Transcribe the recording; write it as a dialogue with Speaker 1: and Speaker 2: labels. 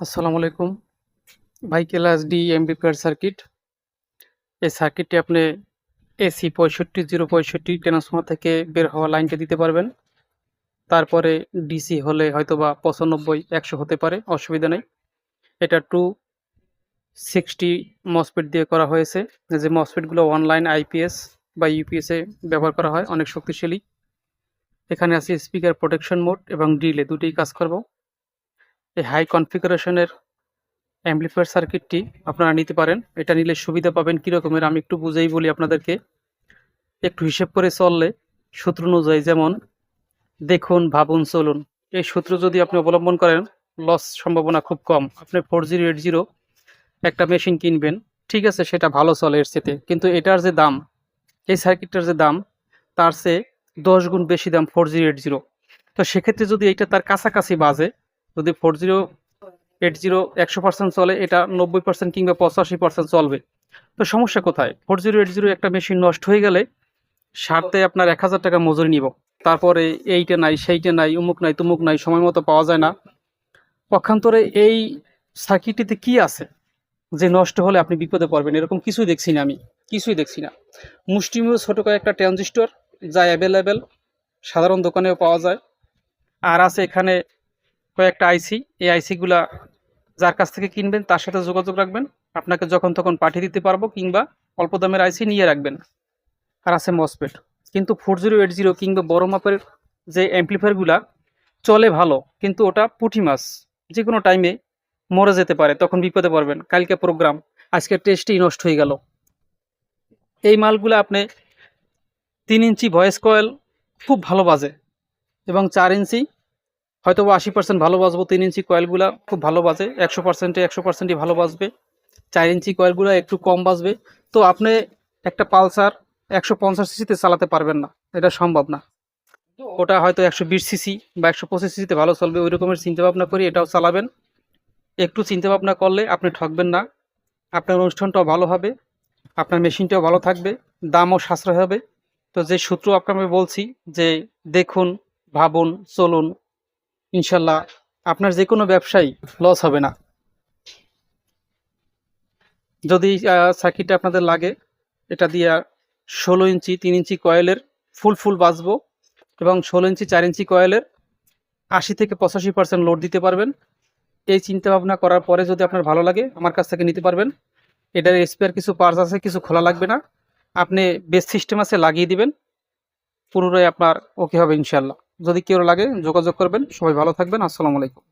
Speaker 1: আসসালামু আলাইকুম। ভাই, class D M MBPR circuit. এই সার্কিটটি আপনি এসি পঁয়ষট্টি, জিরো পঁয়ষট্টি ট্রান্সফর্মার থেকে বের হওয়া লাইনটা দিতে পারবেন। তারপরে ডিসি হলে হয়তো বা পঁচানব্বই, একশো হতে পারে, অসুবিধা নেই। এটা টু সিক্সটি মসফেট দিয়ে করা হয়েছে। যে মসফেটগুলো অনলাইন, আইপিএস বা ইউপিএসে ব্যবহার করা হয়, অনেক শক্তিশালী। এখানে আছে স্পিকার প্রোটেকশন মোড এবং ডিলে দুটোই কাজ করব। এই হাই কনফিগারেশনের অ্যাম্পলিফায়ার সার্কিটটি আপনারা নিতে পারেন। এটা নিলে সুবিধা পাবেন কীরকমের আমি একটু বুঝেই বলি আপনাদেরকে। একটু হিসেব করে চললে সূত্র অনুযায়ী যেমন দেখুন, ভাবুন, চলুন। এই সূত্র যদি আপনি অবলম্বন করেন লস সম্ভাবনা খুব কম। আপনি ফোর জিরো এইট জিরো একটা মেশিন কিনবেন, ঠিক আছে, সেটা ভালো চলে এর চেতে কিন্তু এটার যে দাম, এই সার্কিটটার যে দাম, তার চেয়ে দশ গুণ বেশি দাম ফোর জিরো এইট জিরো তো সেক্ষেত্রে যদি এটা তার কাছাকাছি বাজে যদি ফোর জিরো এইট জিরো একশো পার্সেন্ট চলে, এটা নব্বই পার্সেন্ট কিংবা পঁচাশি পার্সেন্ট চলবে। তো সমস্যা কোথায়? ফোর জিরো এইট জিরো একটা মেশিন নষ্ট হয়ে গেলে সারতে আপনার এক হাজার টাকা মজুরি নিব। তারপরে এইটা নাই, সেইটা নাই উমুক নাই, তুমুক নাই, সময় মতো পাওয়া যায় না। পক্ষান্তরে এই সার্কিটটিতে কি আছে যে নষ্ট হলে আপনি বিপদে পড়বেন? এরকম কিছুই দেখছি না আমি। কিছুই দেখছি না। মুষ্টিমেয় ছোটো কয়েকটা ট্রানজিস্টর যা অ্যাভেলেবেল সাধারণ দোকানেও পাওয়া যায়। আর আছে এখানে কয়েকটা আইসি, এই আইসিগুলা যার কাছ থেকে কিনবেন তার সাথে যোগাযোগ রাখবেন। আপনাকে যখন তখন পাঠিয়ে দিতে পারব কিংবা অল্প দামের আইসি নিয়ে রাখবেন। আর আছে মসপেট কিন্তু ফোর জিরো এইট জিরো কিংবা বড় মাপের যে অ্যাম্পলিফায়ারগুলা চলে ভালো, কিন্তু ওটা পুঁটি মাছ। যে কোনো টাইমে মরে যেতে পারে, তখন বিপদে পড়বেন। কালকে প্রোগ্রাম আজকের টেস্টই নষ্ট হয়ে গেল। এই মালগুলো আপনি তিন ইঞ্চি ভয়েস কয়েল খুব ভালো বাজে এবং চার ইঞ্চি হয়তো আশি পার্সেন্ট ভালো বাজবো তিন ইঞ্চি কয়েলগুলো, খুব ভালো বাজে, একশো পার্সেন্টে একশো পার্সেন্টই ভালো বাজবে। চার ইঞ্চি কয়েলগুলো একটু কম বাজবে। তো আপনি একটা পালসার একশো পঞ্চাশ সিসিতে চালাতে পারবেন না, এটা সম্ভব না। ওটা হয়তো একশো বিশ সিসি বা একশো পঁচিশ সিসিতে ভালো চলবে ওই রকমের চিন্তাভাবনা করি, এটাও চালাবেন। একটু চিন্তাভাবনা করলে আপনি ঠকবেন না। আপনার অনুষ্ঠানটাও ভালো হবে, আপনার মেশিনটাও ভালো থাকবে, দামও সাশ্রয় হবে। তো যে সূত্র আপনাকে বলছি যে দেখুন, ভাবুন, চলুন ইনশাল্লাহ আপনার যে কোনো ব্যবসায় লস হবে না। যদি সার্কিটটা আপনাদের লাগে, এটা দিয়ে ষোলো ইঞ্চি, তিন ইঞ্চি কয়েলের ফুল ফুল বাজবো এবং ষোলো ইঞ্চি, চার ইঞ্চি কয়েলের আশি থেকে পঁচাশি পার্সেন্ট লোড দিতে পারবেন। এই চিন্তা ভাবনা করার পরে যদি আপনার ভালো লাগে, আমার কাছ থেকে নিতে পারবেন। এটার স্পেয়ার কিছু পার্স আছে, কিছু খোলা লাগবে না। আপনি বেস সিস্টেম আছে, লাগিয়ে দিবেন। পুনরায় আপনার ওকে হবে ইনশাল্লাহ। যদি কেউ লাগে যোগাযোগ করবেন। সবাই ভালো থাকবেন। আসসালামু আলাইকুম।